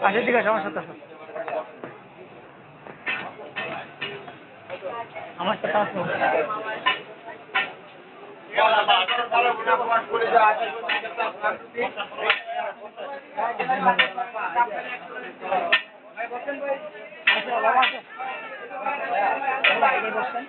আচ্ছা ঠিক আছে আমার সাথে। আমার সাথে আসো। আচ্ছা, বসেন। ভাই বসেন।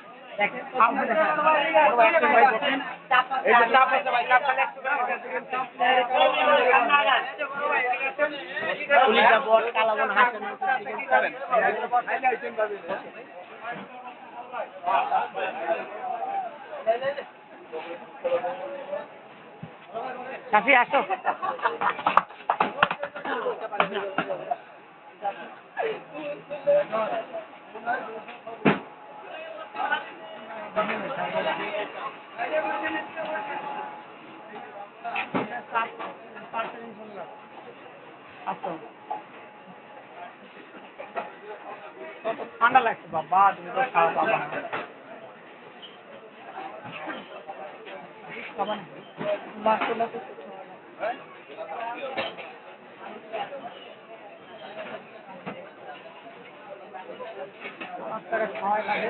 শাফি আসো আসো। কত ঠান্ডা লাগছে বাবা তুমি তো খাওয়া বাবা। খাবা না মাছগুলো লাগে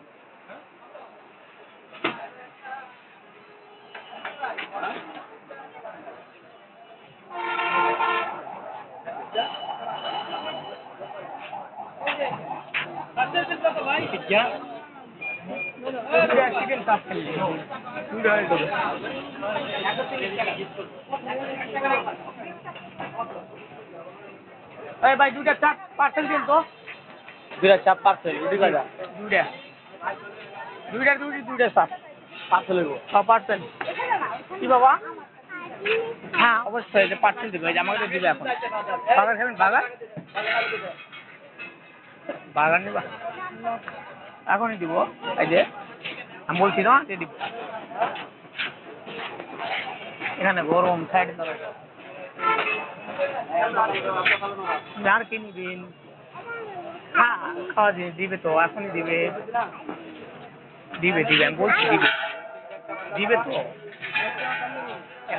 হয়ে এই ভাই দুইটা চাপ পার্সেল দিন তো। দুইটা চাপ পার্সেল দুইটা দুইটা দুইটা দুইটা চাপ। পার্সেল হইব। পার্সেল কি বাবা? হ্যাঁ। অবশ্যই এটা পার্সেল দিবে। আমাকে তো দিবে এখন। বাগার খাবেন? বাগার বাগার নিবা। এখনই দিব। এই যে, আমি বলছি না, দিয়ে দিব। এখানে গরম সাইডে আর কি খাওয়া দিবে তো, এখনই দিবে। দিবে দিবে, আমি বলছি দিবে। দিবে তো।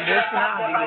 বলছি না, দিবে।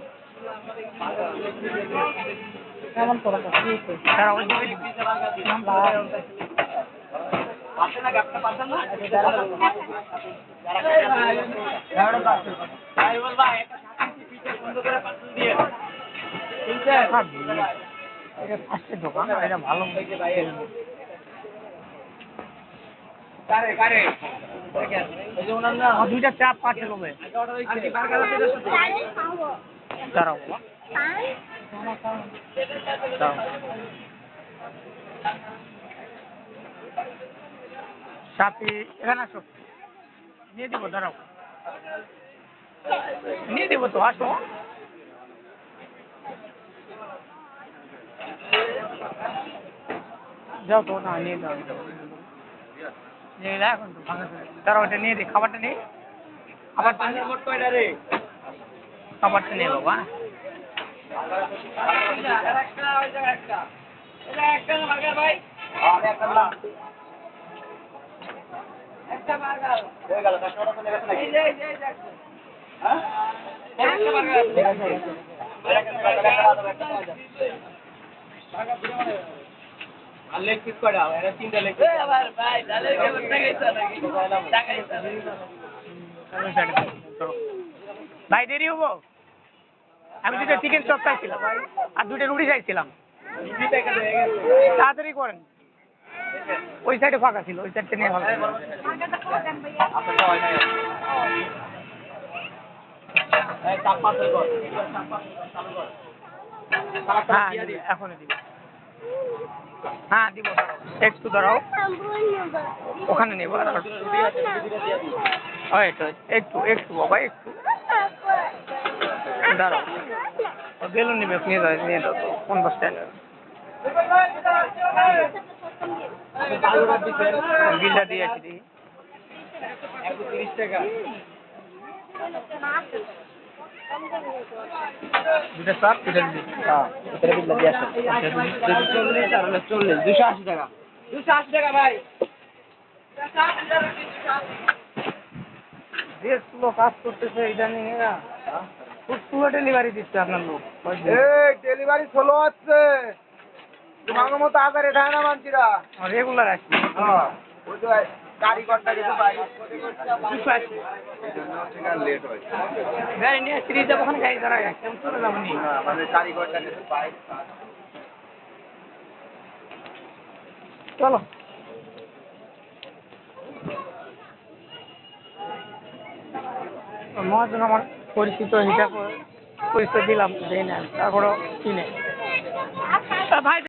কেমন করো তারা ওই দিকে নাম্বার পার্সেল না গাপটা পার্সেল না? ভাই বল ভাই একটা পিঠে সুন্দর করে পার্সেল দিয়ে। এটা ফার্স্টের দোকান এটা ভালো কারে কারে এই যে ওনার না আমার দুইটা চাপ পাঠিয়ে দেবে আর কি বার্গার আছে এটার সাথে? দাঁড়াও। বাবা। দাঁড়াও। সাথে এখানে আসো। নিয়ে দিব দাঁড়াও। নিয়ে দিব তো আসো। যাও তো না নিয়ে যাও। নিয়ে যা এখন তো ভাঙা দাঁড়াও ওটা নিয়ে। দিই খাবারটা নেই খাবারটা খাবারটা নেই বাবা। একটা আর লেগ পিস কয়টা? তিনটা লেগ পিস আবার ভাই কেমন টাকাইছো নাকি? টাকাইছো দেরি হব? আমি দুটো চিকেন চপ চাইছিলাম আর দুটো রুটি চাইছিলাম। তাড়াতাড়ি করেন। ওই সাইডে ফাঁকা ছিল ওই সাইডটা নিয়ে ভালো হয় হ্যাঁ এখনই দিব হ্যাঁ দিব। একটু দাঁড়াও। ওখানে নেব আর একটু একটু বাবা, একটু। দাঁড়াও। বেলুন নিবে, নিয়ে যাও, নিয়ে তো কোন বাস স্ট্যান্ডে বিলটা দিয়ে দেখি। একশো তিরিশ টাকা। দুটা সাপ দুটা দিদি হ্যাঁ দিয়ে আসেন দুশো চল্লিশ আর চল্লিশ দুশো আশি টাকা দুশো আশি টাকা ভাই যে স্লো কাজ করতেছে এটা নিয়ে না খুব ডেলিভারি দিচ্ছে আপনার লোক। এই ডেলিভারি স্লো হচ্ছে। তোমার মতো আগারে দেয় না। মানছিরা রেগুলার আসি হ্যাঁ ওই তো কারিগরটা কিছু পাই দুশো লেট হয় সিরিজ যাব ওখানে গাড়ি কেমন চলে যাব কারিগরটা চলো মহাজন আমার পরিচিত হিসাব পরিচয় দিলাম দেয় না তারপরেও কিনে। ভাই